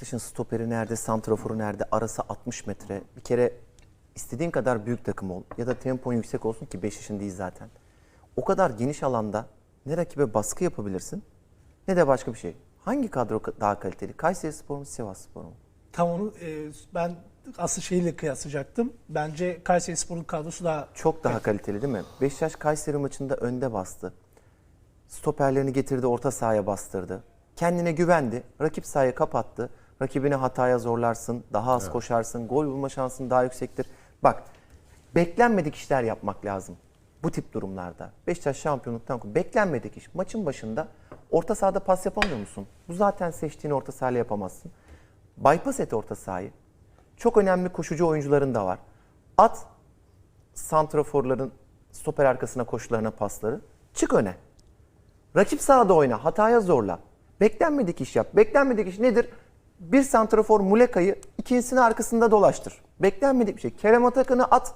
Beşiktaş'ın stoperi nerede, santraforu nerede, arası 60 metre. Bir kere istediğin kadar büyük takım ol ya da tempon yüksek olsun ki 5 yaşın değil zaten. O kadar geniş alanda ne rakibe baskı yapabilirsin ne de başka bir şey. Hangi kadro ka- daha kaliteli? Kayseri Spor mu, Sivas Spor mu? Tam onu e, ben asıl şeyle kıyaslayacaktım. Bence Kayseri Spor'un kadrosu daha Çok daha kaliteli değil mi? Beşiktaş Kayseri maçında önde bastı. Stoperlerini getirdi, orta sahaya bastırdı. Kendine güvendi, rakip sahayı kapattı. Rakibini hataya zorlarsın, daha az koşarsın, gol bulma şansın daha yüksektir. Bak, beklenmedik işler yapmak lazım. Bu tip durumlarda. Beşiktaş şampiyonluktan beklenmedik iş. Maçın başında orta sahada pas yapamıyor musun? Bu zaten seçtiğin orta sahayla yapamazsın. Bypass et orta sahayı. Çok önemli koşucu oyuncuların da var. At santraforların stoper arkasına koşularına pasları. Çık öne. Rakip sahada oyna. Hataya zorla. Beklenmedik iş yap. Beklenmedik iş nedir? Bir santrafor Muleka'yı ikincisini arkasında dolaştır. Beklenmedik bir şey. Kerem Atakan'ı at.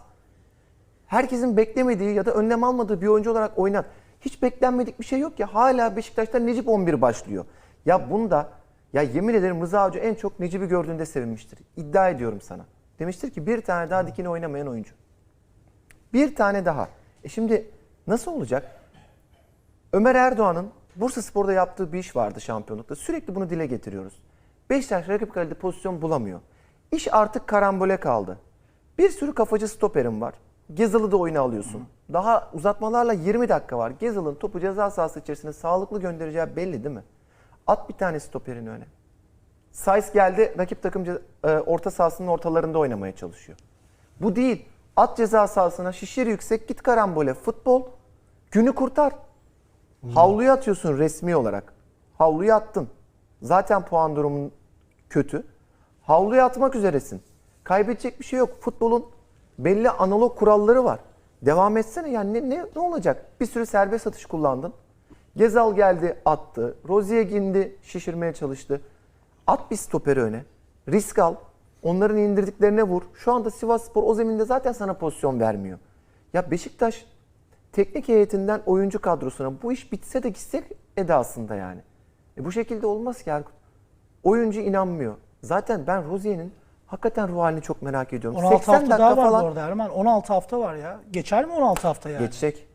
Herkesin beklemediği ya da önlem almadığı bir oyuncu olarak oynat. Hiç beklenmedik bir şey yok ya. Hala Beşiktaş'ta Necip 11 başlıyor. Ya bunda ya yemin ederim Rıza Hoca en çok Necip'i gördüğünde sevinmiştir. İddia ediyorum sana. Demiştir ki bir tane daha dikine oynamayan oyuncu. Bir tane daha. E şimdi nasıl olacak? Ömer Erdoğan'ın Bursa Spor'da yaptığı bir iş vardı şampiyonlukta. Sürekli bunu dile getiriyoruz. Beşiktaş rakip kalede pozisyon bulamıyor. İş artık karambole kaldı. Bir sürü kafacı stoperim var. Gezal'ı da oyuna alıyorsun. Daha uzatmalarla 20 dakika var. Gezal'ın topu ceza sahası içerisine sağlıklı göndereceği belli değil mi? At bir tane stoperin öne. Sayıs geldi rakip takım e, orta sahasının ortalarında oynamaya çalışıyor. Bu değil. At ceza sahasına şişir yüksek git karambole futbol günü kurtar. Havluya atıyorsun resmi olarak. Havluya attın. Zaten puan durumun kötü. Havluya atmak üzeresin. Kaybedecek bir şey yok. Futbolun belli analog kuralları var. Devam etsene yani ne, ne, ne olacak? Bir sürü serbest atış kullandın. Gezal geldi attı. Rozier gindi şişirmeye çalıştı. At bir stoperi öne. Risk al. Onların indirdiklerine vur. Şu anda Sivas Spor o zeminde zaten sana pozisyon vermiyor. Ya Beşiktaş teknik heyetinden oyuncu kadrosuna bu iş bitse de gitsek edasında yani. E bu şekilde olmaz ki Erkut. Oyuncu inanmıyor. Zaten ben Rozier'in hakikaten ruh halini çok merak ediyorum. 16 80 hafta dakika daha var falan bu arada Erman. 16 hafta var ya. Geçer mi 16 hafta yani? geçecek.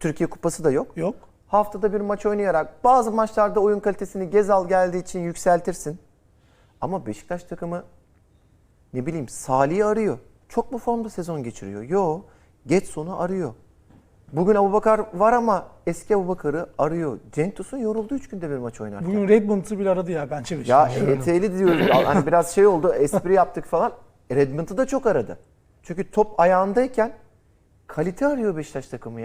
Türkiye Kupası da yok. Yok. Haftada bir maç oynayarak bazı maçlarda oyun kalitesini Gezal geldiği için yükseltirsin. Ama Beşiktaş takımı ne bileyim Salih'i arıyor. Çok mu formda sezon geçiriyor? Yo. Getson'u arıyor. Bugün Abubakar var ama eski Abubakar'ı arıyor. Cenk Tosun yoruldu 3 günde bir maç oynarken. Bugün Redmond'u bile aradı ya bence Ya Beşiktaş. ET'li diyoruz. hani biraz şey oldu. Espri yaptık falan. Redmond'u da çok aradı. Çünkü top ayağındayken kalite arıyor Beşiktaş takımı ya.